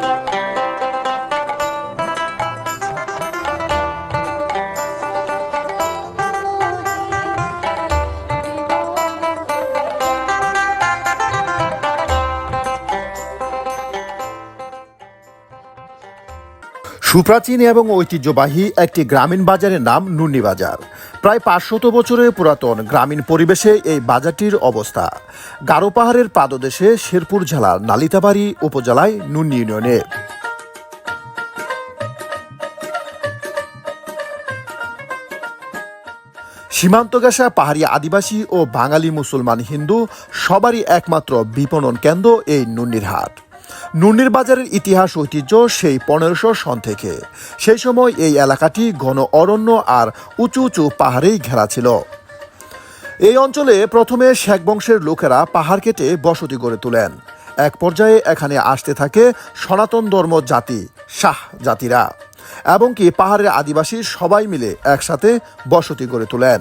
Thank you. সুপ্রাচীন এবং ঐতিহ্যবাহী একটি গ্রামীণ বাজারের নাম নুন্নি বাজার। প্রায় পাঁচশত বছরের পুরাতন গ্রামীণ পরিবেশে এই বাজারটির অবস্থা। গারো পাহাড়ের পাদদেশে শেরপুর জেলার নালিতাবাড়ি উপজেলায় নুন্নি ইউনিয়নে সীমান্ত ঘেঁষা পাহাড়ি আদিবাসী ও বাঙালি মুসলমান হিন্দু সবারই একমাত্র বিপণন কেন্দ্র এই নুন্নির হাট। নুন্নির বাজারের ইতিহাস ঐতিহ্য সেই পনেরোশো সন থেকে। সেই সময় এই এলাকাটি ঘন অরণ্য আর উঁচু উঁচু পাহাড়েই ঘেরা ছিল। এই অঞ্চলে প্রথমে শেখ বংশের লোকেরা পাহাড় কেটে বসতি গড়ে তোলেন। এক পর্যায়ে এখানে আসতে থাকে সনাতন ধর্ম জাতি, শাহ জাতিরা, এবং কি পাহাড়ের আদিবাসী সবাই মিলে একসাথে বসতি গড়ে তোলেন।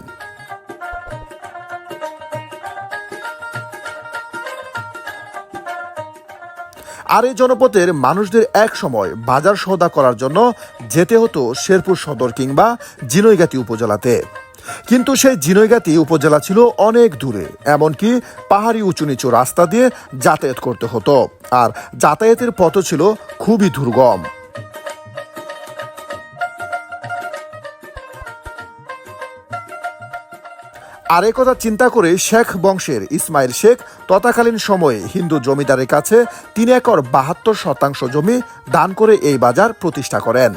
আর এই জনপদের মানুষদের এক সময় বাজার সওদা করার জন্য যেতে হতো শেরপুর সদর কিংবা জিনৈগাতি উপজেলাতে। কিন্তু সেই জিনৈগাতি উপজেলা ছিল অনেক দূরে, এমনকি পাহাড়ি উঁচু নিচু রাস্তা দিয়ে যাতায়াত করতে হতো, আর যাতায়াতের পথ ছিল খুবই দুর্গম। আর কথা চিন্তা করে শেখ বংশের ইসমাইল শেখ তৎকালীন সময়ে হিন্দু জমিদারের কাছে তিন একর বাহাত্তর শতাংশ জমি দান করে এই বাজার প্রতিষ্ঠা করেন।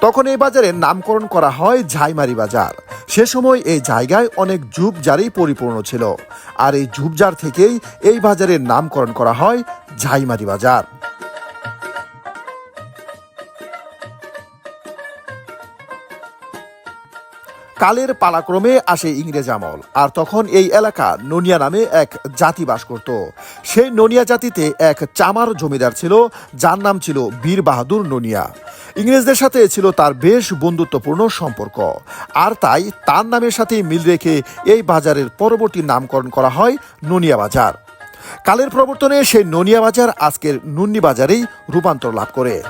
তখন এই বাজারের নামকরণ করা হয় ঝাইমারি বাজার। সে সময় এই জায়গায় অনেক ঝুপঝাড়ই পরিপূর্ণ ছিল। আর এই ঝুপঝাড় থেকেই এই বাজারের নামকরণ করা হয় ঝাইমারি বাজার। কালের পালাক্রমে আসে ইংরেজ আমল। আর তখন এই এলাকা ননিয়া নামে এক জাতি বাস করত। সেই ননিয়া জাতিতে এক চামার জমিদার ছিল, যার নাম ছিল বীর বাহাদুর ননিয়া। ইংরেজদের সাথে ছিল তার বেশ বন্ধুত্বপূর্ণ সম্পর্ক। আর তাই তার নামের সাথে মিল রেখে এই বাজারের পরবর্তী নামকরণ করা হয় ননিয়া বাজার। কালের প্রবর্তনে সেই ননিয়া বাজার আজকের নুন্নি বাজারেই রূপান্তর লাভ করে।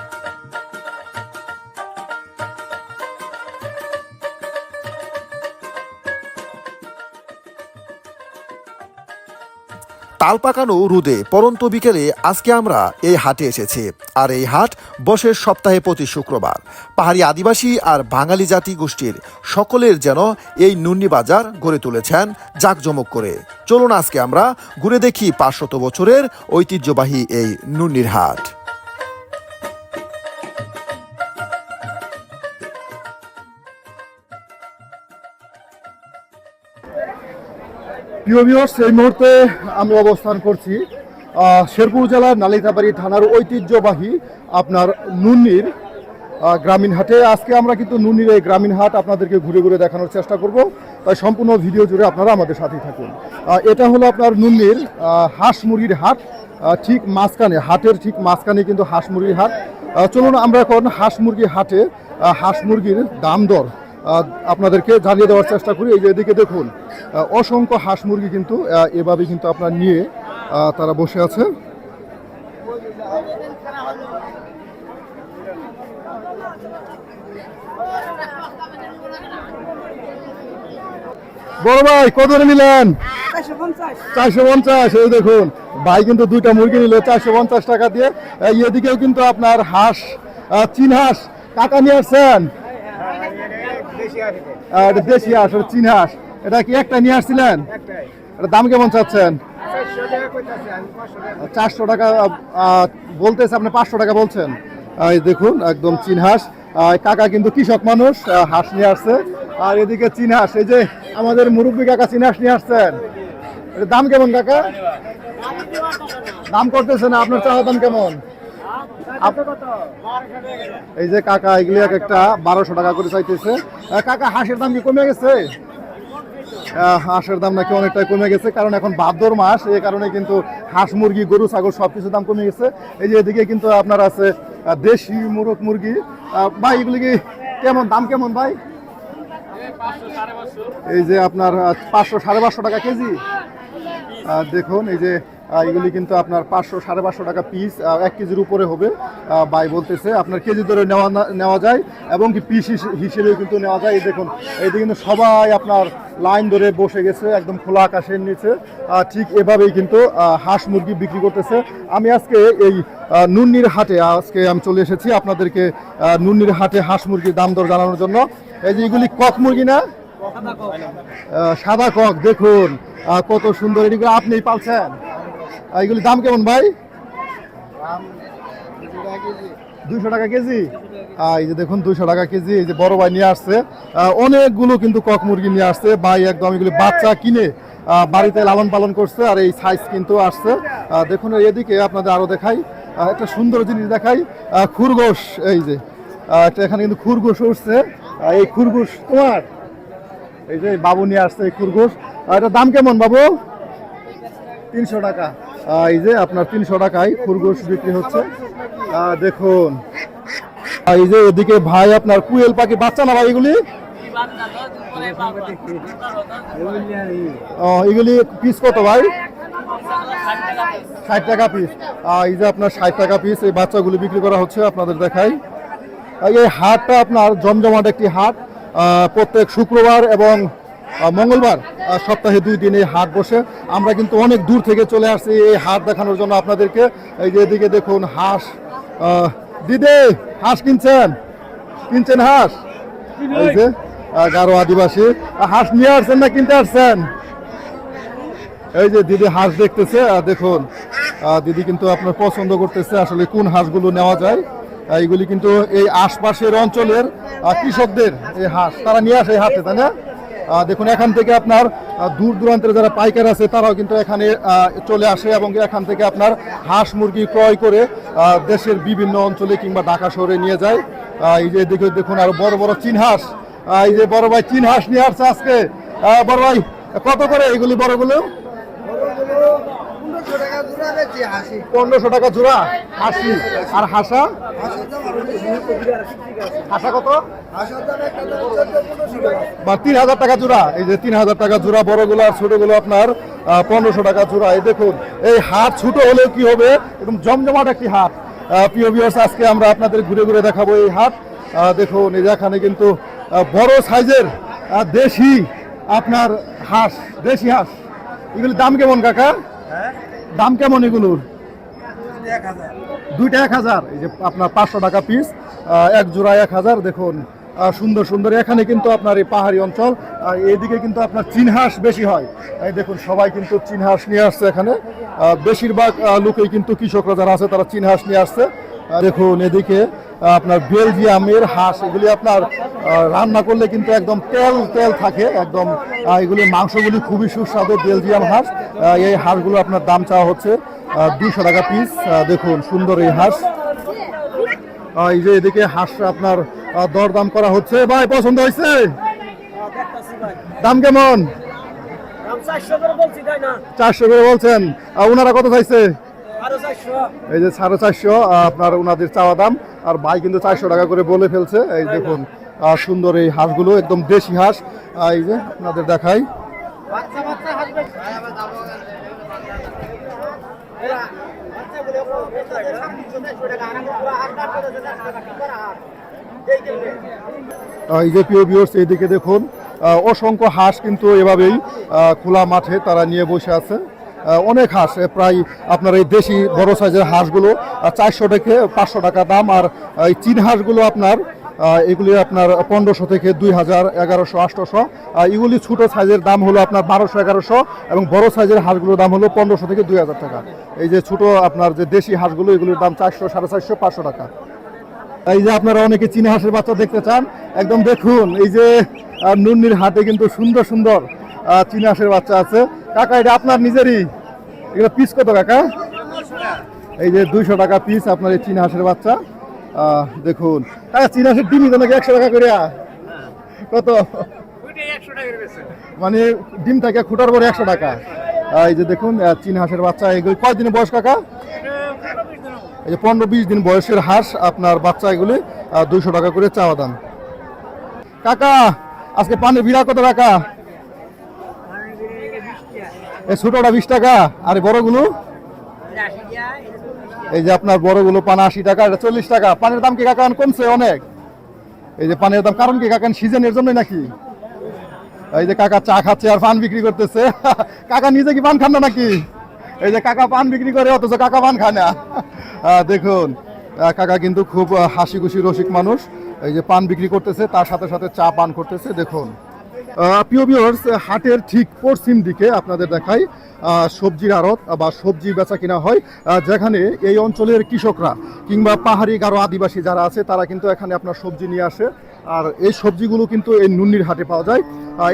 তাল পাকানো রুদে পরন্ত বিকেলে আজকে আমরা এই হাটে এসেছি। আর এই হাট বসে সপ্তাহে প্রতি শুক্রবার। পাহাড়ি আদিবাসী আর বাঙালি জাতি গোষ্ঠীর সকলের যেন এই নুন্নি বাজার গড়ে তুলেছেন জাঁকজমক করে। চলুন আজকে আমরা ঘুরে দেখি পাঁচশত বছরের ঐতিহ্যবাহী এই নুন্নির হাট। প্রিয় ভিউয়ার্স এই মুহূর্তে আমি অবস্থান করছি শেরপুর জেলার নালিতাবাড়ি থানার ঐতিহ্যবাহী আপনার নুন্নির গ্রামীণ হাটে। আজকে আমরা কিন্তু নুন্নির এই গ্রামীণ হাট আপনাদেরকে ঘুরে ঘুরে দেখানোর চেষ্টা করব। তাই সম্পূর্ণ ভিডিও জুড়ে আপনারা আমাদের সাথেই থাকুন। এটা হলো আপনার নুন্নির আহ, হাঁস মুরগির হাট ঠিক মাঝখানে হাটের ঠিক মাঝখানে কিন্তু হাঁস মুরগির হাট চলুন আমরা এখন হাঁস মুরগি হাটে হাঁস মুরগির দাম দর আপনাদেরকে জানিয়ে দেওয়ার চেষ্টা করি, এই যে এদিকে দেখুন অসংখ্য হাঁস মুরগি কিন্তু এভাবে কিন্তু আপনার নিয়ে তারা বসে আছে। বড় ভাই, কত নিলেন? চারশো পঞ্চাশ। এই দেখুন, ভাই কিন্তু দুইটা মুরগি নিল চারশো পঞ্চাশ টাকা দিয়ে এদিকেও কিন্তু আপনার হাঁস চীন হাঁস কাকা নিয়ে আসছেন। এটা দেশি হাঁস এটা চীন হাঁস। এটা কি একটা নিয়ে আসছিলেন? এটা দাম কেমন চাচ্ছেন? চারশো টাকা বলতেছে আপনি পাঁচশো টাকা বলছেন। এই দেখুন একদম চীন হাঁস। কাকা কিন্তু কৃষক মানুষ হাঁস নিয়ে আসছে। আর এদিকে চীন হাঁস এই যে আমাদের মুরব্বী কাকা চীন হাঁস নিয়ে আসছেন। দাম কেমন কাকা? দাম করতেছে না আপনার চাওয়া দাম কেমন? এই যে কাকা, এগুলি এক একটা বারোশো টাকা করে চাইতেছে। কাকা, হাঁসের দাম কি কমে গেছে? হাঁসের দাম নাকি অনেকটাই কমে গেছে, কারণ এখন ভাদ্র মাস, এই কারণে কিন্তু হাঁস মুরগি, গরু, ছাগল সব কিছুর দাম কমে গেছে। এই যে এদিকে কিন্তু আপনার আছে দেশি মুরগ মুরগি। ভাই, এগুলি কি কেমন, দাম কেমন ভাই? এই যে আপনার পাঁচশো, সাড়ে পাঁচশো টাকা কেজি। দেখুন, এই যে এগুলি কিন্তু আপনার পাঁচশো সাড়ে পাঁচশো টাকা পিস এক কেজির উপরে হবে। বাই বলতেছে আপনার কেজি ধরে নেওয়া নেওয়া যায় এবং কি পিস হিসেবেও কিন্তু নেওয়া যায়। এই দেখুন এইদিকে কিন্তু সবাই আপনার লাইন ধরে বসে গেছে একদম খোলা আকাশের নিচে। ঠিক এভাবেই কিন্তু হাঁস মুরগি বিক্রি করতেছে। আমি আজকে এই নুন্নির হাটে আজকে আমি চলে এসেছি আপনাদেরকে নুন্নির হাটে হাঁস মুরগির দাম দর জানানোর জন্য। এই যে এগুলি কক মুরগি না? সাদা কক। দেখুন কত সুন্দর। এগুলো আপনি পালছেন? এগুলি দাম কেমন ভাই? দুইশো টাকা কেজি। এই যে দেখুন দুইশো টাকা কেজি এই যে বড় ভাই নিয়ে আসছে। অনেকগুলো কিন্তু কক মুরগি নিয়ে আসছে। ভাই একদম এগুলি বাচ্চা কিনে বাড়িতে লালন পালন করছে আর এই সাইজ কিন্তু আসছে। দেখুন এদিকে আপনাদের আরও দেখাই। একটা সুন্দর জিনিস দেখাই। খরগোশ এই যে। একটা এখানে কিন্তু খরগোশ উঠছে। এই খরগোশ তোমার? এই যে বাবু নিয়ে আসছে এই খরগোশ। এটার দাম কেমন বাবু? তিনশো টাকা। এই যে আপনার তিনশো টাকায় খরগোশ বিক্রি হচ্ছে। দেখুন। এই যে এদিকে ভাই, আপনার কুয়েল পাখি, বাচ্চা না ভাই এগুলি? এগুলি পিস কত ভাই? ষাট টাকা পিস এই যে আপনার ষাট টাকা পিস এই বাচ্চাগুলি বিক্রি করা হচ্ছে আপনাদের দেখাই। এই হাটটা আপনার জমজমাট একটি হাট। প্রত্যেক শুক্রবার এবং মঙ্গলবার সপ্তাহে দুই দিন এই হাট বসে। আমরা কিন্তু অনেক দূর থেকে চলে আসছি এই হাট দেখানোর জন্য আপনাদেরকে। এই যে এদিকে দেখুন, হাঁস দিদি, হাঁস কিনছেন? কিনছেন হাঁস? এই যে গারো আদিবাসী। হাঁস নিয়ে আসছেন না কিনতে আসছেন? এই যে দিদি হাঁস দেখতেছে দেখুন দিদি কিন্তু আপনার পছন্দ করতেছে আসলে কোন হাঁসগুলো নেওয়া যায়। এইগুলি কিন্তু এই আশপাশের অঞ্চলের কৃষকদের এই হাঁস। তারা নিয়ে আসে হাটে, তাই না? দেখুন, এখান থেকে আপনার দূর দূরান্তের যারা পাইকার আছে, তারাও কিন্তু এখানে চলে আসে এবং এখান থেকে আপনার হাঁস মুরগি ক্রয় করে দেশের বিভিন্ন অঞ্চলে কিংবা ঢাকা শহরে নিয়ে যায়। এই যে দেখুন দেখুন, আর বড় বড় চিনহাঁস এই যে বড় ভাই চিনহাঁস নিয়ে আসছে আজকে। বড় ভাই, কত করে এগুলি বড়গুলো? পনেরোশো টাকা জোড়া হাসি। আর হাসা? হাসা কত? বা তিন হাজার টাকা জোড়া। এই যে তিন হাজার টাকা জোড়া বড়গুলো আর ছোটগুলো আপনার পনেরোশো টাকা জোড়া। এই দেখুন এই হাট ছোট হলেও কি হবে? একদম জমজমাট একটি হাট আহ, প্রিয় ভিউয়ার্স আজকে আমরা আপনাদের ঘুরে ঘুরে দেখাবো এই হাট আহ, দেখুন এখানে কিন্তু বড় সাইজের দেশি আপনার হাঁস দেশি হাঁস। এগুলির দাম কেমন কাকা? দাম কেমন এগুলোর? দুইটা এক হাজার। এই যে আপনার পাঁচশো টাকা পিস এক জোড়া এক হাজার, দেখুন সুন্দর সুন্দর। এখানে কিন্তু আপনার এই পাহাড়ি অঞ্চল আর এইদিকে কিন্তু আপনার চিনহাঁস বেশি হয়। এই দেখুন, সবাই কিন্তু চিনহাঁস নিয়ে আসছে এখানে। বেশিরভাগ লোকেই কিন্তু কৃষকরা যারা আছে, তারা চিনহাঁস নিয়ে আসছে। দেখুন, এদিকে আপনার বেলজিয়ামের হাঁস এগুলি আপনার রান্না করলে কিন্তু একদম তেল তেল থাকে একদম এগুলি মাংসগুলি খুবই সুস্বাদু বেলজিয়াম হাঁস। এই হাঁসগুলো আপনার দাম চাওয়া হচ্ছে দুশো টাকা পিস দেখুন সুন্দর এই হাঁস। এই যে এদিকে হাঁস আপনার দরদাম করা হচ্ছে। ভাই পছন্দ হয়েছে? দাম কেমন? চারশো করে বলছেন। ওনারা কত চাইছে? এই যে সাড়ে চারশো আপনার ওনাদের চাওয়া দাম। আর ভাই কিন্তু চারশো টাকা করে বলে ফেলছে। এই দেখুন, আর সুন্দর এই হাঁসগুলো, একদম দেশি হাঁস। এই যে আপনাদের দেখাই। এই যে প্রিয় ভিউয়ার্স এইদিকে দেখুন অসংখ্য হাঁস কিন্তু এভাবেই খোলা মাঠে তারা নিয়ে বসে আছে। অনেক হাঁস প্রায় আপনার এই দেশি বড় সাইজের হাঁসগুলো চারশো থেকে পাঁচশো টাকা দাম, আর এই চীন হাঁসগুলো আপনার এগুলি আপনার পনেরোশো থেকে দুই হাজার এগারোশো, আটশোশো। এগুলি ছোটো সাইজের দাম হলো আপনার বারোশো, এগারোশো, এবং বড় সাইজের হাঁসগুলোর দাম হলো পনেরোশো থেকে দুই হাজার টাকা। এই যে ছোটো আপনার যে দেশি হাঁসগুলো, এগুলির দাম চারশো, সাড়ে চারশো, পাঁচশো টাকা। এই যে আপনারা অনেকে চীনা হাঁসের বাচ্চা দেখতে চান, একদম দেখুন, এই যে নুন্নির হাটে কিন্তু সুন্দর সুন্দর চীনা হাঁসের বাচ্চা আছে। কাকা, এটা আপনার নিজেরই? এগুলো পিস কত কাকা? এই যে দুইশো টাকা পিস আপনার এই চীনা হাঁসের বাচ্চা। দেখুন। কাকা, চীনা হাঁসের ডিমই তো নাকি একশো টাকা করে কত? মানে ডিম থাকে খুঁটার পরে একশো টাকা। এই যে দেখুন চীনা হাঁসের বাচ্চা। এগুলো কয়দিনের বয়স কাকা? এই যে পনেরো বিশ দিন বয়সের হাঁস আপনার বাচ্চা এগুলি দুইশো টাকা করে চাওয়া দাম। কাকা, আজকে পানির বিড়া কত টাকা? ছোটটা বিশ টাকা, আর বড়গুলো? এই যে আপনার বড়গুলো পান আশি টাকা, এটা চল্লিশ টাকা। পানের দাম কি কাকা এখন কমছে অনেক? এই যে পানের দাম কারণ কি কাকা সিজনের জন্য নাকি? এই যে কাকা চা খাচ্ছে আর পান বিক্রি করতেছে। কাকা নিজে কি পান খান না নাকি? এই যে কাকা পান বিক্রি করে, অথচ কাকা পান খায় না। দেখুন কাকা কিন্তু খুব হাসি খুশি রসিক মানুষ। এই যে পান বিক্রি করতেছে, তার সাথে সাথে চা পান করতেছে, দেখুন। প্রিয় ভিউয়ার্স হাটের ঠিক পশ্চিম দিকে আপনাদের দেখাই সবজির আড়ত বা সবজি বেচা কিনা হয় যেখানে এই অঞ্চলের কৃষকরা কিংবা পাহাড়ি গারো আদিবাসী যারা আছে, তারা কিন্তু এখানে আপনার সবজি নিয়ে আসে। আর এই সবজিগুলো কিন্তু এই নুন্নির হাটে পাওয়া যায়।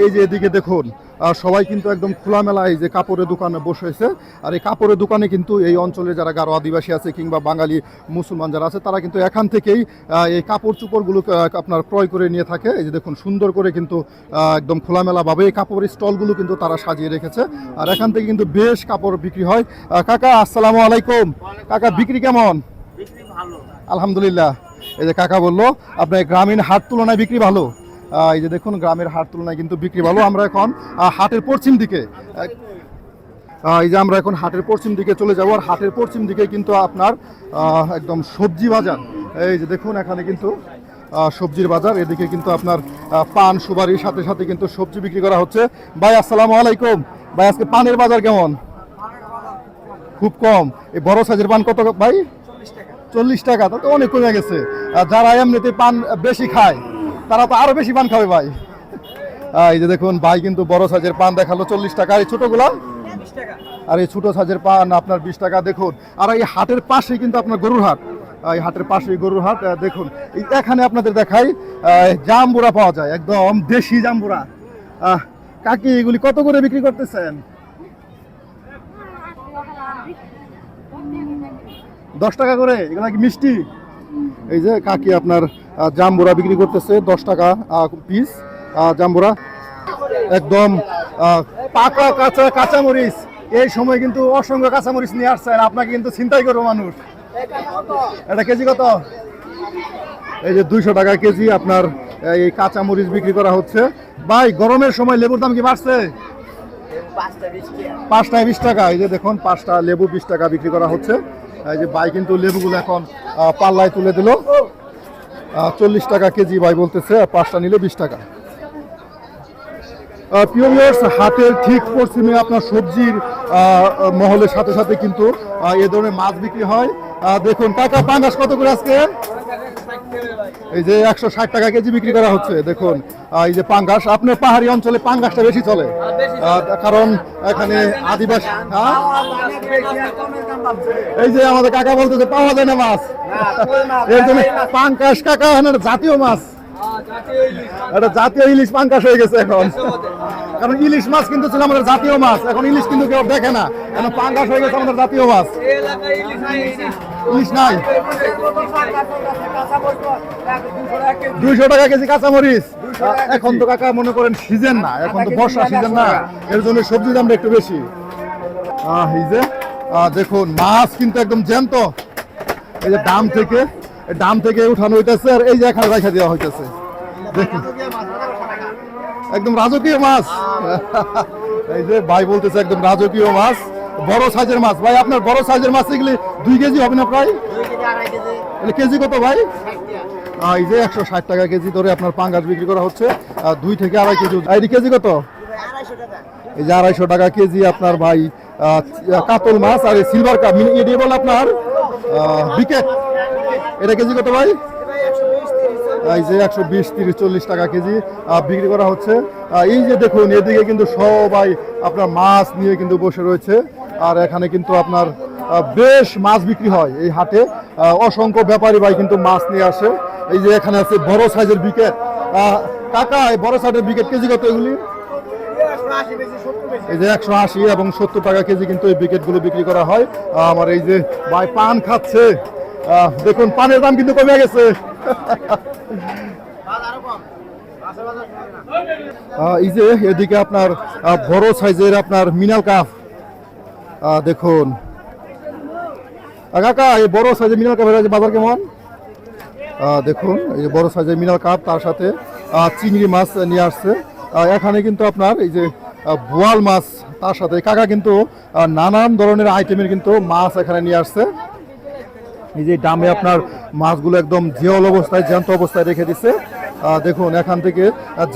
এই যে এদিকে দেখুন সবাই কিন্তু একদম খোলামেলা এই যে কাপড়ের দোকানে বসেছে আর এই কাপড়ের দোকানে কিন্তু এই অঞ্চলে যারা গারো আদিবাসী আছে কিংবা বাঙালি মুসলমান যারা আছে তারা কিন্তু এখান থেকেই এই কাপড় চোপড়গুলো আপনার ক্রয় করে নিয়ে থাকে। এই যে দেখুন সুন্দর করে কিন্তু একদম খোলামেলাভাবে এই কাপড়ের স্টলগুলো কিন্তু তারা সাজিয়ে রেখেছে। আর এখান থেকে কিন্তু বেশ কাপড় বিক্রি হয়। কাকা আসসালামু আলাইকুম। কাকা বিক্রি কেমন? আলহামদুলিল্লাহ। এই যে কাকা বলল, আপনার গ্রামীণ হাট তুলনায় বিক্রি ভালো। এই যে দেখুন, গ্রামের হাট তুলনায় কিন্তু বিক্রি ভালো। আমরা এখন হাটের পশ্চিম দিকে এই যে আমরা এখন হাটের পশ্চিম দিকে চলে যাব, আর হাটের পশ্চিম দিকে কিন্তু আপনার একদম সবজি বাজার। এই যে দেখুন, এখানে কিন্তু সবজির বাজার। এদিকে কিন্তু আপনার পান, সুপারির সাথে সাথে কিন্তু সবজি বিক্রি করা হচ্ছে। ভাই, আসসালামু আলাইকুম। ভাই, আজকে পানের বাজার কেমন? খুব কম। এই বড় সাইজের পান কত, ভাই? চল্লিশ টাকা। তা তো অনেক কমে গেছে। যারা এমনিতে পান বেশি খায়, তারা তো আরও বেশি পান খাবে ভাই। এই যে দেখুন, ভাই কিন্তু বড় সাইজের পান দেখাল, চল্লিশ টাকা। আর এই ছোটগুলা আর এই ছোট সাইজের পান আপনার বিশ টাকা, দেখুন। আর এই হাটের পাশে কিন্তু আপনার গরুর হাট। এই হাটের পাশেই গরুর হাট দেখুন। এখানে আপনাদের দেখাই জাম্বুরা পাওয়া যায়, একদম দেশি জাম্বুরা। কাকি এগুলি কত করে বিক্রি করতেছেন? দশ টাকা করে এগুলো কি মিষ্টি? এই যে কাকি আপনার আহ, জাম্বুরা বিক্রি করতেছে দশ টাকা পিস জাম্বুরা। একদম পাকা কাঁচা কাঁচামরিচ। এই সময় কিন্তু অসংখ্য কাঁচামরিচ নিয়ে আসছেন আপনাকে কিন্তু চিন্তাই করব মানুষ। এটা কেজি কত? এই যে দুইশো টাকা কেজি আপনার এই কাঁচামরিচ বিক্রি করা হচ্ছে। ভাই গরমের সময় লেবুর দাম কি বাড়ছে? পাঁচটায় বিশ টাকা। এই যে দেখুন পাঁচটা লেবু বিশ টাকা বিক্রি করা হচ্ছে। এই যে ভাই কিন্তু লেবুগুলো এখন পাল্লায় তুলে দিল। চল্লিশ টাকা কেজি ভাই বলতেছে পাঁচটা নিলে বিশ টাকা। আহ, হাতের ঠিক পশ্চিমে আপনার সবজির মহলের সাথে সাথে কিন্তু এ ধরনের মাছ বিক্রি হয়। দেখুন টাকা পাঙ্গাস কত করে আজকে? এই যে একশো ষাট টাকা কেজি বিক্রি করা হচ্ছে দেখুন। এই যে পাঙ্গাস আপনার পাহাড়ি অঞ্চলে পাঙ্গাসটা বেশি চলে। আহ, কারণ এখানে আদিবাসী হ্যাঁ? এই যে আমাদের কাকা বলতে যে পাওয়া যায় না মাছ। এর জন্য পাঙ্কাশ কাকা জাতীয় মাছ। এটা জাতীয় ইলিশ পাঙ্কাশ হয়ে গেছে এখন। কারণ ইলিশ মাছ কিন্তু ছিল আমাদের জাতীয় মাছ। এখন ইলিশ কিন্তু কেউ দেখে না। এখন পাঙ্কাশ হয়ে গেছে আমাদের জাতীয় মাছ। ইলিশ নাই। দুইশো টাকা কেজি কাঁচামরিচ। এখন তো কাকা মনে করেন সিজন না। এখন তো বর্ষা সিজন না। এর জন্য সবজির দামটা একটু বেশি। এই যে দেখুন, মাছ কিন্তু একদম জ্যান্ত। এই যে দাম থেকে দাম থেকে উঠানো হইতেছে আর এই যে এখানে রেখে দেওয়া হইতেছে। একদম রাজকীয় মাছ। এই যে ভাই বলতেছে একদম রাজকীয় মাছ। বড় সাইজের মাছ। ভাই, আপনার বড় সাইজের মাছ এগুলি দুই কেজি হবে না প্রায়? কেজি কত ভাই? এই যে একশো ষাট টাকা কেজি ধরে আপনার পাঙ্গাস বিক্রি করা হচ্ছে। দুই থেকে আড়াই কেজি এই কেজি কত? এই যে আড়াইশো টাকা কেজি আপনার ভাই কাতল মাছ আর সিলভার কাপ এটি বলে আপনার বিকেট। এটা কেজি কত ভাই? এই যে একশো বিশ তিরিশ চল্লিশ টাকা কেজি। বিক্রি করা হচ্ছে। এই যে দেখুন এদিকে কিন্তু সবাই আপনার মাছ নিয়ে কিন্তু বসে রয়েছে। আর এখানে কিন্তু আপনার বেশ মাছ বিক্রি হয় এই হাটে। অসংখ্য ব্যাপারী ভাই কিন্তু মাছ নিয়ে আসে। এই যে এখানে আছে বড় সাইজের বিকেট। কাকা এই বড় সাইজের বিকেট কেজি কত এগুলি? এই যে একশো আশি এবং সত্তর টাকা কেজি কিন্তু এই বিকেটগুলো বিক্রি করা হয়। আমার এই যে ভাই পান খাচ্ছে। দেখুন, পানের দাম কিন্তু কমে গেছে। এই যে এদিকে আপনার বড় সাইজের আপনার মিনাল কাপ। দেখুন। কাকা, এই বড় সাইজের মিনাল কাপের বাজার কেমন? দেখুন, এই বড় সাইজের মিনাল কাপ, তার সাথে চিংড়ি মাছ নিয়ে আসছে। এখানে কিন্তু আপনার এই যে বোয়াল মাছ, তার সাথে কাকা কিন্তু নানান ধরনের আইটেমের কিন্তু মাছ এখানে নিয়ে আসছে। এই যে ডামে আপনার মাছগুলো একদম জিয়ল অবস্থায় জ্যান্ত অবস্থায় রেখে দিছে। দেখুন এখান থেকে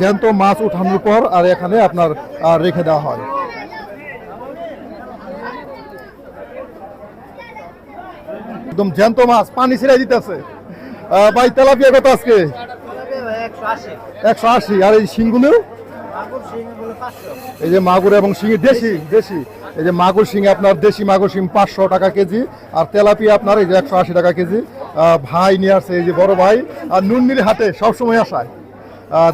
জ্যান্ত মাছ উঠানোর পর আর এখানে আপনার রেখে দেওয়া হয়। একদম জ্যান্ত মাছ পানি ছিড়াই দিতেছে। ভাই তেলাপিয়া কত আজকে? একশো আশি। আর এই শিংগুলো এই যে মাগুর এবং শিঙি দেশি দেশি। এই যে মাগুর শিঙে আপনার দেশি মাগুর শিং পাঁচশো টাকা কেজি। আর তেলাপিয়া আপনার এই যে একশো আশি টাকা কেজি। ভাই নিয়ে আসছে এই যে বড় ভাই। আর নুনমির হাটে সবসময় আসায়।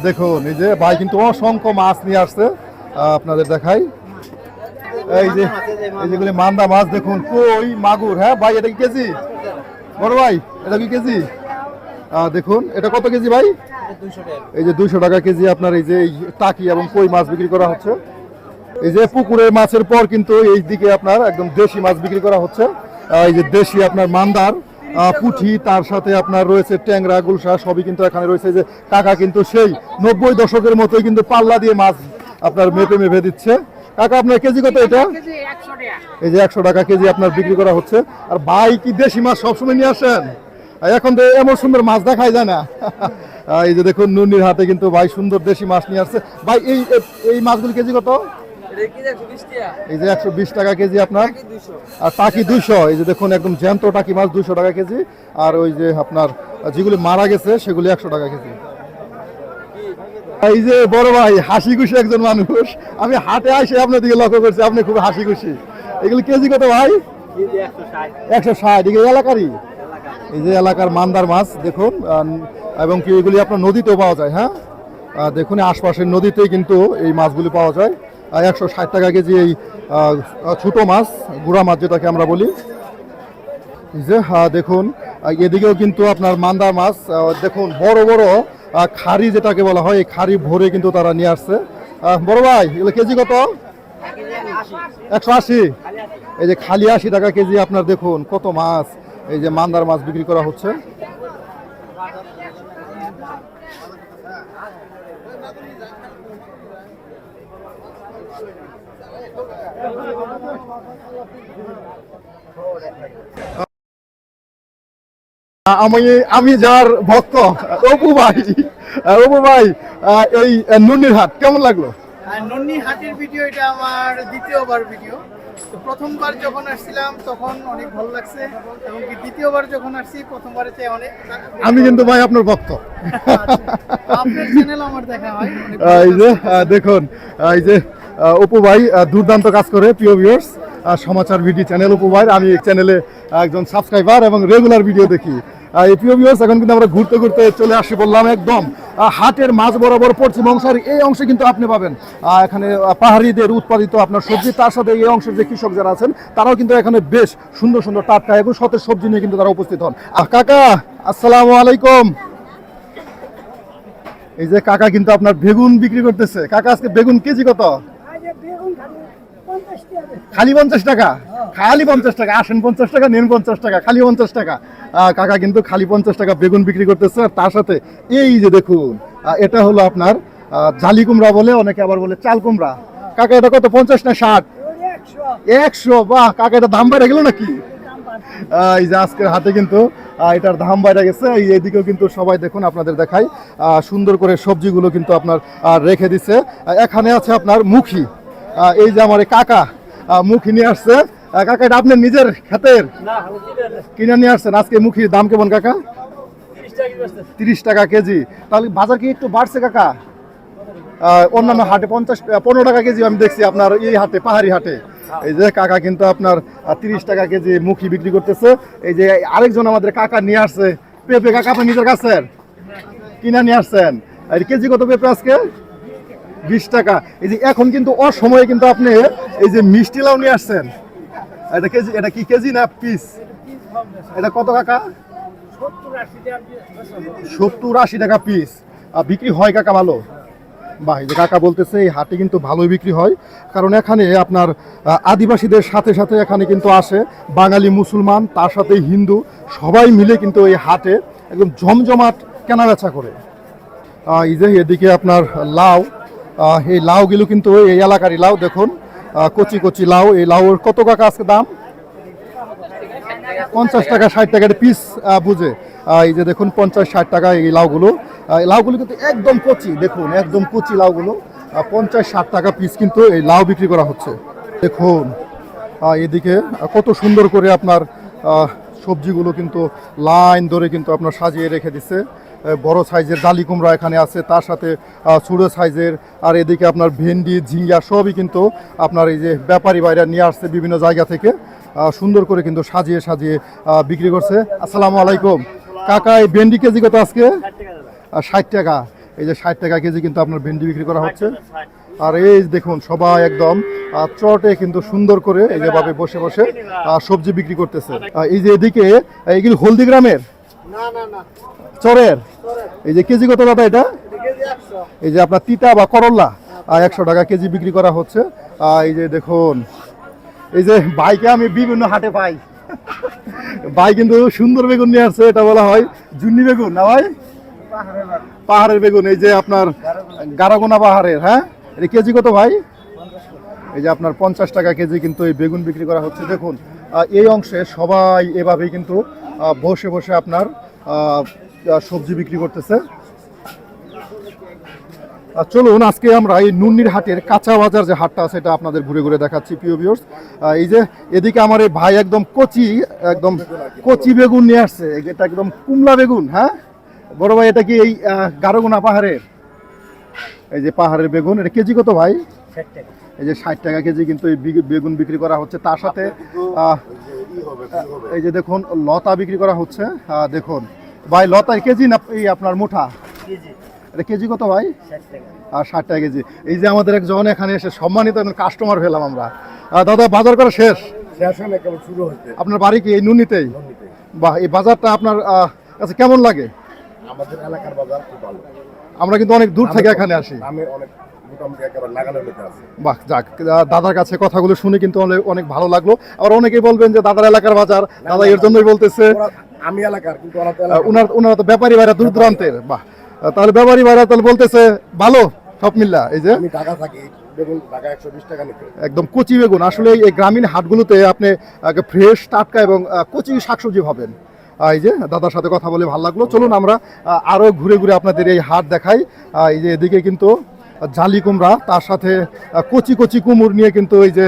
দেখুন এই যে ভাই কিন্তু অসংখ্য মাছ নিয়ে আসছে। আপনাদের দেখাই। এই যে এই যেগুলি মান্দা মাছ দেখুন কই মাগুর হ্যাঁ? ভাই এটা কি কেজি? বড় ভাই এটা কি কেজি? দেখুন এটা কত কেজি ভাই? এই যে দুইশো টাকা কেজি আপনার এই যে টাকি এবং কই মাছ বিক্রি করা হচ্ছে। এই যে পুকুরের মাছের পর কিন্তু এই দিকে আপনার একদম দেশি মাছ বিক্রি করা হচ্ছে। এই যে দেশি আপনার মান্দার পুঁঠি, তার সাথে আপনার রয়েছে ট্যাংরা, গুলশা, সবই কিন্তু এখানে রয়েছে। যে কাকা কিন্তু সেই নব্বই দশকের মতোই কিন্তু পাল্লা দিয়ে মাছ আপনার মেপে মেপে দিচ্ছে। কাকা, আপনার কেজি কত এটা? এই যে একশো টাকা কেজি আপনার বিক্রি করা হচ্ছে। আর ভাই, কি দেশি মাছ সবসময় নিয়ে আসেন? এখন তো এমন সুন্দর মাছ দেখাই যায় না। এই যে দেখুন নুনির হাতে কিন্তু ভাই সুন্দর দেশি মাছ নিয়ে আসছে। ভাই, এই- এই মাছগুলি কেজি কত? এই যে একশো বিশ টাকা কেজি আপনার। আর টাকি দুইশো এই যে দেখুন একদম জ্যান্ত টাকি মাছ দুইশো টাকা কেজি। আর ওই যে আপনার যেগুলি মারা গেছে সেগুলি একশো টাকা কেজি। এই যে বড় ভাই হাসি খুশি একজন মানুষ। আমি হাটে আসে আপনার দিকে লক্ষ্য করছি আপনি খুব হাসি খুশি। এগুলি কেজি কত ভাই? একশো ষাট। এগুলি এলাকারই? এই যে এলাকার মান্দার মাছ দেখুন। এবং কি এগুলি আপনার নদীতেও পাওয়া যায় হ্যাঁ? দেখুন আশপাশের নদীতেই কিন্তু এই মাছগুলি পাওয়া যায়। একশো ষাট টাকা কেজি এই ছোট মাছ, গুড়া মাছ যেটাকে আমরা বলি। যে হ্যাঁ দেখুন এদিকেও কিন্তু আপনার মান্দার মাছ দেখুন, বড় বড় খাড়ি যেটাকে বলা হয়, এই খাড়ি ভরে কিন্তু তারা নিয়ে আসছে। বড় ভাই, এগুলো কেজি কত? একশো আশি। এই যে খালি আশি টাকা কেজি আপনার দেখুন, কত মাছ, এই যে মান্দার মাছ বিক্রি করা হচ্ছে। আমি আমি যার ভক্ত অপু ভাই অপু ভাই এই নুনির হাট কেমন লাগল? আর নন্নি হাটের ভিডিও এটা আমার দ্বিতীয়বার ভিডিও তো প্রথমবার যখন আসছিলাম তখন অনেক ভালো লাগছে এবং কি দ্বিতীয়বার যখন আসছি প্রথমবারের চেয়ে অনেক আমি কিন্তু ভাই আপনার ভক্ত। আপনার চ্যানেল আমার দেখা হয় এই যে দেখুন এই যে অপু ভাই দুর্দান্ত কাজ করে প্রিয় viewers Samachar video channel Apu ভাই আমি এই চ্যানেলে একজন সাবস্ক্রাইবার এবং রেগুলার ভিডিও দেখি। এই প্রিয় এখন কিন্তু আমরা ঘুরতে ঘুরতে চলে আসি বললাম একদম। হাটের মাঝ বরাবর পশ্চিম অংশের এই অংশে কিন্তু আপনি পাবেন। এখানে পাহাড়িদের উৎপাদিত আপনার সবজি, তার সাথে এই অংশের যে কৃষক যারা আছেন, তারাও কিন্তু এখানে বেশ সুন্দর সুন্দর টাটকা এবং সতেজ সবজি নিয়ে কিন্তু তারা উপস্থিত হন। কাকা, আসসালামু আলাইকুম। এই যে কাকা কিন্তু আপনার বেগুন বিক্রি করতেছে। কাকা, আজকে বেগুন কেজি কত? খালি পঞ্চাশ টাকা? খালি পঞ্চাশ টাকা, আসেন পঞ্চাশ টাকা, নেন পঞ্চাশ টাকা, খালি পঞ্চাশ টাকা। কাকা কিন্তু খালি পঞ্চাশ টাকা বেগুন বিক্রি করতেছে, আর তার সাথে এই যে দেখুন এটা হলো আপনার জালি কুমড়া বলে, অনেকে আবার বলে চাল কুমড়া। কাকা, এটা কত, পঞ্চাশ না ষাট? একশো, বাহ, কাকা, এটা দাম বেড়ে গেল নাকি? এই যে আজকের হাতে কিন্তু এটার দাম বাইরে গেছে। এই এদিকেও কিন্তু সবাই দেখুন, আপনাদের দেখাই সুন্দর করে সবজিগুলো কিন্তু আপনার রেখে দিছে। এখানে আছে আপনার মুখী। এই যে আমার কাকা মুখী নিয়ে আসছে। কাকা এটা আপনার নিজের ক্ষেতের কিনে নিয়ে আসছেন? আজকে মুখির দাম কেমন কাকা? তিরিশ টাকা কেজি। তাহলে বাজার কি একটু বাড়ছে কাকা? অন্যান্য হাটে পঞ্চাশ পনেরো টাকা কেজি আমি দেখছি আপনার এই হাটে পাহাড়ি হাটে। এই যে কাকা কিন্তু আপনার তিরিশ টাকা কেজি মুখি বিক্রি করতেছে। এই যে আরেকজন আমাদের কাকা নিয়ে আসছে। পেঁপে কাকা আপনার নিজের কাছের? কিনা নিয়ে আসছেন? আর কেজি কত পেঁপে আজকে? বিশ টাকা। এই যে এখন কিন্তু অসময়ে কিন্তু আপনি এই যে মিষ্টি লাউ নিয়ে আসছেন। এটা কেজি, এটা কি কেজি না পিস? এটা কত কাকা? সত্তর আশি টাকা পিস। আর বিক্রি হয় কাকা ভালো? বাহ, এই যে কাকা বলতেছে, এই হাটে কিন্তু ভালোই বিক্রি হয়। কারণ এখানে আপনার আদিবাসীদের সাথে সাথে এখানে কিন্তু আসে বাঙালি, মুসলমান, তার সাথে হিন্দু, সবাই মিলে কিন্তু এই হাটে একদম জমজমাট কেনাবেচা করে। এই যে এদিকে আপনার লাউ এই লাউগুলো কিন্তু এই এলাকারই লাউ, দেখুন। কচি কচি লাউ, এই লাউর কত কাকা আজকে দাম? পঞ্চাশ টাকা, ষাট টাকার পিস বুঝে। এই যে দেখুন, পঞ্চাশ, ষাট টাকা এই লাউগুলো। এই লাউগুলো কিন্তু একদম কচি, দেখুন, একদম কচি লাউগুলো। পঞ্চাশ, ষাট টাকা পিস কিন্তু এই লাউ বিক্রি করা হচ্ছে। দেখুন এদিকে কত সুন্দর করে আপনার সবজিগুলো কিন্তু লাইন ধরে কিন্তু আপনার সাজিয়ে রেখে দিচ্ছে। বড় সাইজের ডালি কুমড়া এখানে আছে, তার সাথে ছোটো সাইজের, আর এদিকে আপনার ভেন্ডি, ঝিঙ্গা সবই কিন্তু আপনার এই যে ব্যাপারী বাইরা নিয়ে আসছে বিভিন্ন জায়গা থেকে সুন্দর করে কিন্তু সাজিয়ে সাজিয়ে বিক্রি করছে। আসসালামু আলাইকুম। কাকা, এই ভেন্ডি কেজি কত আজকে? ষাট টাকা। এই যে ষাট টাকা কেজি কিন্তু আপনার ভেন্ডি বিক্রি করা হচ্ছে। আর এই দেখুন, সবাই একদম চটে কিন্তু সুন্দর করে এই যেভাবে বসে বসে সবজি বিক্রি করতেছে। এই যে এদিকে এইগুলি হলদি গ্রামের না না না। চরের? এই যে কেজি কত দাদা এটা? এই যে আপনার তিতা বা করল্লা একশো টাকা কেজি বিক্রি করা হচ্ছে। এই যে দেখুন, এই যে বাইকে আমি বিভিন্ন হাটে পাই। ভাই কিন্তু সুন্দর বেগুন নিয়ে আসছে, এটা বলা হয় জুন্নি বেগুন, না ভাই? পাহাড়ের বেগুন, এই যে আপনার গারাগোনা পাহাড়ের হ্যাঁ? এটা কেজি কত ভাই? এই যে আপনার পঞ্চাশ টাকা কেজি কিন্তু এই বেগুন বিক্রি করা হচ্ছে। দেখুন এই অংশে সবাই এভাবেই কিন্তু বসে বসে আপনার সবজি বিক্রি করতেছে। আর চলুন আজকে আমরা এই নুন্নির হাটের কাঁচা বাজার যে হাটটা আছে এটা আপনাদের ঘুরে ঘুরে দেখাচ্ছি প্রিয় ভিউয়ার্স এই যে এদিকে আমার এই ভাই একদম কচি একদম কচি বেগুন নিয়ে আসছে। এটা একদম কুমলা বেগুন হ্যাঁ? বড় ভাই এটা কি এই গারোগোনা পাহাড়ের? এই যে পাহাড়ের বেগুন এটা কেজি কত ভাই? এই যে ষাট টাকা কেজি কিন্তু এই বেগুন বিক্রি করা হচ্ছে। তার সাথে এই যে দেখুন লতা বিক্রি করা হচ্ছে। দেখুন ভাই লতার কেজি না এই আপনার মুঠা? এটা কেজি কত ভাই? আর ষাট টাকা কেজি। এই যে আমাদের একজন এখানে এসে সম্মানিত কাস্টমার পেলাম আমরা। দাদা বাজার করা শেষ? আপনার বাড়ি কি এই নুনিতেই বাহ এই বাজারটা আপনার কাছে কেমন লাগে? আমাদের এলাকার বাজার খুব ভালো। আমরা কিন্তু অনেক দূর থেকে এখানে আসি। অনেক বাহ যাক দাদার কাছে কথাগুলো শুনে কিন্তু অনেক অনেক ভালো লাগল। আর অনেকেই বলবেন যে দাদার এলাকার বাজার দাদা এর জন্যই বলতেছে। আমি এলাকার কিন্তু ওরা তো আহ, এলাকার। তো ব্যাপারী ভাইরা দূর দূরান্তের বাহ তাহলে ব্যাপারী ভাইরা তাহলে বলতেছে ভালো সব মিল্লা এই যে? আমি ঢাকা থাকি বেগুন ঢাকা একশো বিশ টাকা নিতে। একদম কচি বেগুন। আসলে এই গ্রামীণ হাটগুলোতে আপনি ফ্রেশ টাটকা এবং কচি শাকসবজি পাবেন এই যে দাদার সাথে কথা বলে ভালো লাগল। চলুন আমরা আহ, আরও ঘুরে ঘুরে আপনাদের এই হাট দেখাই। এই যে এদিকে কিন্তু জালি কুমড়া তার সাথে কচি কচি কুমুর নিয়ে কিন্তু এই যে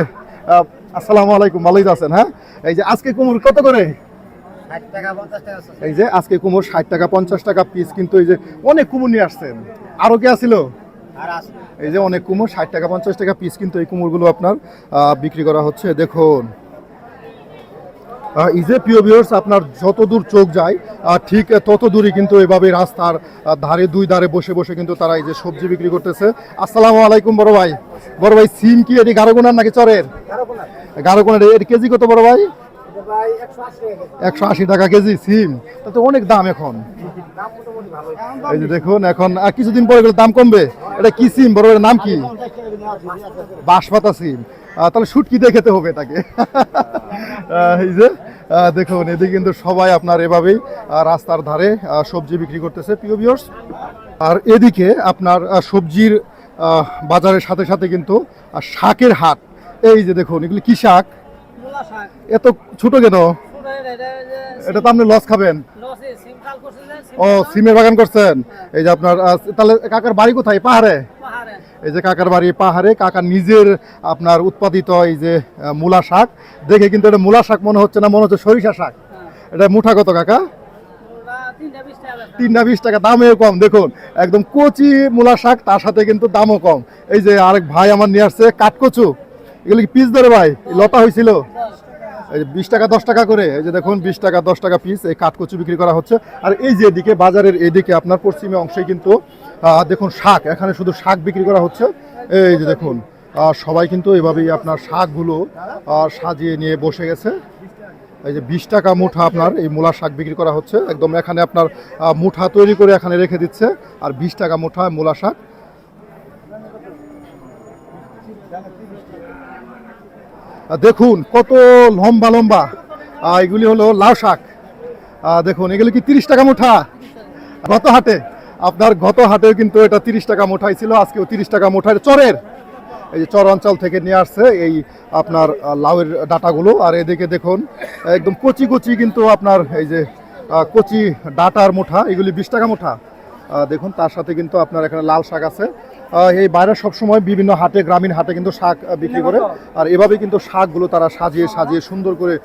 আসসালামু আলাইকুম ভালোই আছেন হ্যাঁ? এই যে আজকে কুমুর কত করে ষাট টাকা পঞ্চাশ টাকা এই যে আজকে কুমোর ষাট টাকা পঞ্চাশ টাকা পিস কিন্তু এই যে অনেক কুমোর নিয়ে আসছেন। আরও কে আছে। এই যে অনেক কুমোর ষাট টাকা পঞ্চাশ টাকা পিস কিন্তু এই কুমোরগুলো আপনার বিক্রি করা হচ্ছে। দেখুন। যে প্রিয় ভিউয়ার্স আপনার যত দূর চোখ যায় ঠিক তত দূরই কিন্তু এভাবে রাস্তার ধারে দুই ধারে বসে বসে কিন্তু তারা এই যে সবজি বিক্রি করতেছে। আসসালামু আলাইকুম বড় ভাই। বড় ভাই সিম কি এটি গারোগুনার নাকি চরের? গারোগুনার এর কেজি কত বড় ভাই? একশো আশি টাকা কেজি। সিম। তা অনেক দাম এখন। এই যে দেখুন এখন আর কিছুদিন পরে দাম কমবে? এটা কি সিম? বড় নাম কি? বাঁশপাতা সিম। তাহলে শুটকি দিয়ে খেতে হবে এটাকে। এই যে দেখুন এদিকে কিন্তু সবাই আপনার এভাবেই রাস্তার ধারে সবজি বিক্রি করতেছে প্রিয় ভিউয়ার্স আর এদিকে আপনার সবজির বাজারের সাথে সাথে কিন্তু শাকের হাট। এই যে দেখুন এগুলি কি শাক? এত ছোট কেন? এটা তো আপনি লস খাবেন। ও সিমের বাগান করছেন? এই যে আপনার তাহলে কাকার বাড়ি কোথায়? পাহাড়ে? এই যে কাকার বাড়ি পাহাড়ে কাকার নিজের আপনার উৎপাদিত এই যে মূলা শাক। দেখে কিন্তু এটা মূলা শাক মনে হচ্ছে না মনে হচ্ছে সরিষা শাক। এটা মুঠা কত কাকা। তিনটা বিশ টাকা দামেও কম। দেখুন একদম কচি মূলা শাক তার সাথে কিন্তু দামও কম। এই যে আরেক ভাই আমার নিয়ে আসছে কাঠকচু। এগুলো কি পিস ধরে ভাই? লতা হয়েছিল এই যে বিশ টাকা, দশ টাকা করে। এই যে দেখুন, বিশ টাকা, দশ টাকা পিস এই কাঠকচু বিক্রি করা হচ্ছে। আর এই যে এদিকে, বাজারের এদিকে আপনার পশ্চিমে অংশে কিন্তু দেখুন শাক। এখানে শুধু শাক বিক্রি করা হচ্ছে। এই যে দেখুন সবাই কিন্তু এভাবেই আপনার শাকগুলো সাজিয়ে নিয়ে বসে গেছে। এই যে বিশ টাকা মুঠা আপনার এই মূলা শাক বিক্রি করা হচ্ছে। একদম এখানে আপনার মুঠা তৈরি করে এখানে রেখে দিচ্ছে। আর বিশ টাকা মুঠা মূলা শাক। দেখুন, কত লম্বা লম্বা। এগুলি হলো লাউ শাক। দেখুন, এগুলি কি তিরিশ টাকা মুঠা? গত হাটে, আপনার গত হাটেও কিন্তু এটা তিরিশ টাকা মুঠাই ছিল, আজকেও তিরিশ টাকা মুঠায় চরের। এই যে চর অঞ্চল থেকে নিয়ে আসছে এই আপনার লাউয়ের ডাটাগুলো। আর এদিকে দেখুন, একদম কচি কচি কিন্তু আপনার এই যে কচি ডাটার মুঠা, এগুলি বিশ টাকা মুঠা। দেখুন, তার সাথে কিন্তু আপনার এখানে লাল শাক আছে। এই বাইরে সবসময় বিভিন্ন হাটে গ্রামীণ হাটে কিন্তু শাক বিক্রি করে। আর এভাবে কিন্তু শাকগুলো তারা সাজিয়ে সাজিয়ে সুন্দর করে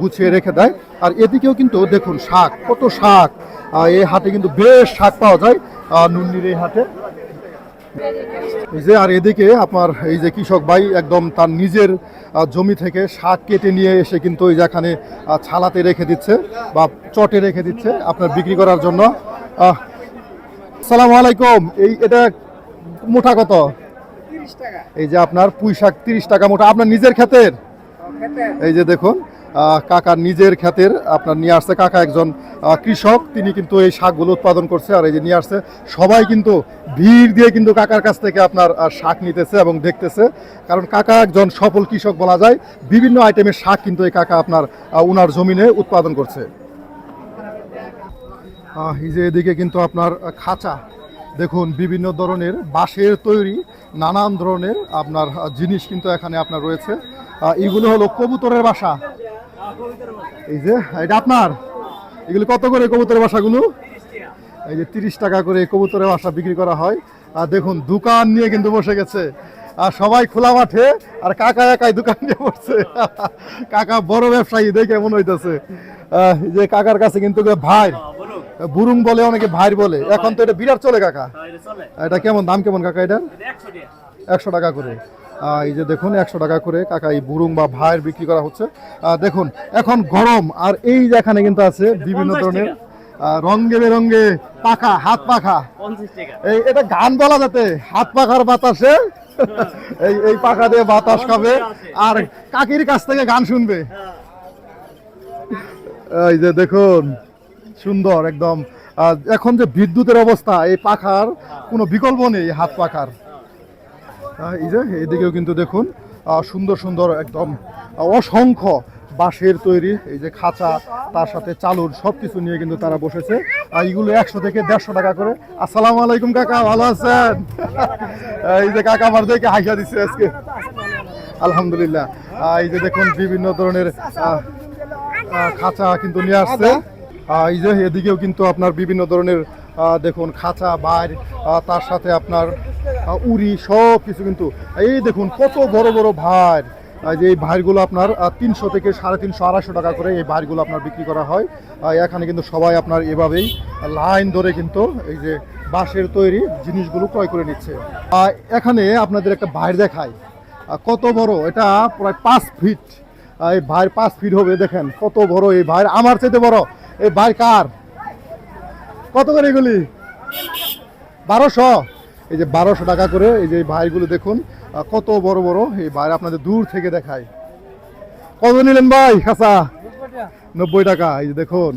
গুছিয়ে রেখে দেয়। আর এদিকেও কিন্তু দেখুন শাক কত শাক। এই হাটে কিন্তু বেশ শাক পাওয়া যায় নুন্নির এই হাটে। এই যে আর এদিকে আপনার এই যে কৃষক ভাই একদম তার নিজের জমি থেকে শাক কেটে নিয়ে এসে কিন্তু এই যেখানে ছালাতে রেখে দিচ্ছে বা চটে রেখে দিচ্ছে আপনার বিক্রি করার জন্য। আহ, সালাম আলাইকুম। এই এটা মোটা কত? এই যে আপনার পুঁই শাক তিরিশ টাকা মোটা। আপনার নিজের ক্ষেতের? এই যে দেখুন কাকার নিজের ক্ষেতের আপনার নিয়ে আসছে। কাকা একজন কৃষক তিনি কিন্তু এই শাকগুলো উৎপাদন করছে আর এই যে নিয়ে আসছে। সবাই কিন্তু ভিড় দিয়ে কিন্তু কাকার কাছ থেকে আপনার শাক নিতেছে এবং দেখতেছে। কারণ কাকা একজন সফল কৃষক বলা যায়। বিভিন্ন আইটেমের শাক কিন্তু এই কাকা আপনার উনার জমিনে উৎপাদন করছে। এই যে এদিকে কিন্তু আপনার খাঁচা। দেখুন, বিভিন্ন ধরনের বাঁশের তৈরি, নানান ধরনের আপনার জিনিস কিন্তু এখানে আপনার রয়েছে। এগুলো হলো কবুতরের বাসা। এই যে, এটা আপনার? এগুলো কত করে কবুতরের বাসাগুলো? এই যে, তিরিশ টাকা করে কবুতরের বাসা বিক্রি করা হয়। আর দেখুন, দোকান নিয়ে কিন্তু বসে গেছে। আর সবাই খোলা মাঠে, আর কাকা একাই দোকান নিয়ে বসছে। কাকা বড় ব্যবসায়ী, দেখে মনে হইতেছে। যে কাকার কাছে কিন্তু ভাই বুরুং বলে অনেকে ভাই বলে। এখন তো এটা বিরাট চলে কাকা। এটা কেমন দাম কেমন কাকা এটা একশো টাকা। করে। এই যে দেখুন একশো টাকা করে কাকা এই বুরুং বা ভাইয়ের বিক্রি করা হচ্ছে। দেখুন এখন গরম আর এই যে এখানে কিন্তু আছে বিভিন্ন ধরনের আহ, রঙে বেরঙ্গে পাখা হাত পাখা। এই এটা গান বলা যাতে হাত পাখার বাতাসে। এই এই পাখা দিয়ে বাতাস খাবে। আর কাকির কাছ থেকে গান শুনবে। এই যে দেখুন সুন্দর একদম। এখন যে বিদ্যুতের অবস্থা এই পাখার কোনো বিকল্প নেই হাত পাখার। আহ, এই যে এদিকেও কিন্তু দেখুন সুন্দর সুন্দর একদম অসংখ্য বাঁশের তৈরি এই যে খাঁচা তার সাথে চালুর সব কিছু নিয়ে কিন্তু তারা বসেছে। এইগুলো একশো থেকে দেড়শো টাকা করে। আসসালামু আলাইকুম কাকা ভালো আছেন? এই যে কাকা আমার দেখে হাসা দিচ্ছে আজকে। আলহামদুলিল্লাহ। এই যে দেখুন বিভিন্ন ধরনের খাঁচা কিন্তু নিয়ে আসছে। এই যে এদিকেও কিন্তু আপনার বিভিন্ন ধরনের দেখুন খাঁচা, বাইর তার সাথে আপনার উড়ি সব কিছু কিন্তু। এই দেখুন কত বড় বড় ভার। যে এই ভাইরগুলো আপনার তিনশো থেকে সাড়ে তিনশো, আড়াইশো টাকা করে এই ভাইরগুলো আপনার বিক্রি করা হয়। এখানে কিন্তু সবাই আপনার এভাবেই লাইন ধরে কিন্তু এই যে বাঁশের তৈরি জিনিসগুলো ক্রয় করে নিচ্ছে। এখানে আপনাদের একটা বাইর দেখায় কত বড়? এটা প্রায় পাঁচ ফিট। এই ভাইয়ের পাঁচ ফিট হবে, দেখেন কত বড় এই ভাইয়ের। আমার চাইতে বড়। এই ভাই কার? কত করে এগুলি? বারোশো। এই যে বারোশো টাকা করে এই যে ভাইগুলো দেখুন কত বড় বড় এই ভাই আপনাদের দূর থেকে দেখায়। কত নিলেন ভাই, খাসা? নব্বই টাকা। এই যে দেখুন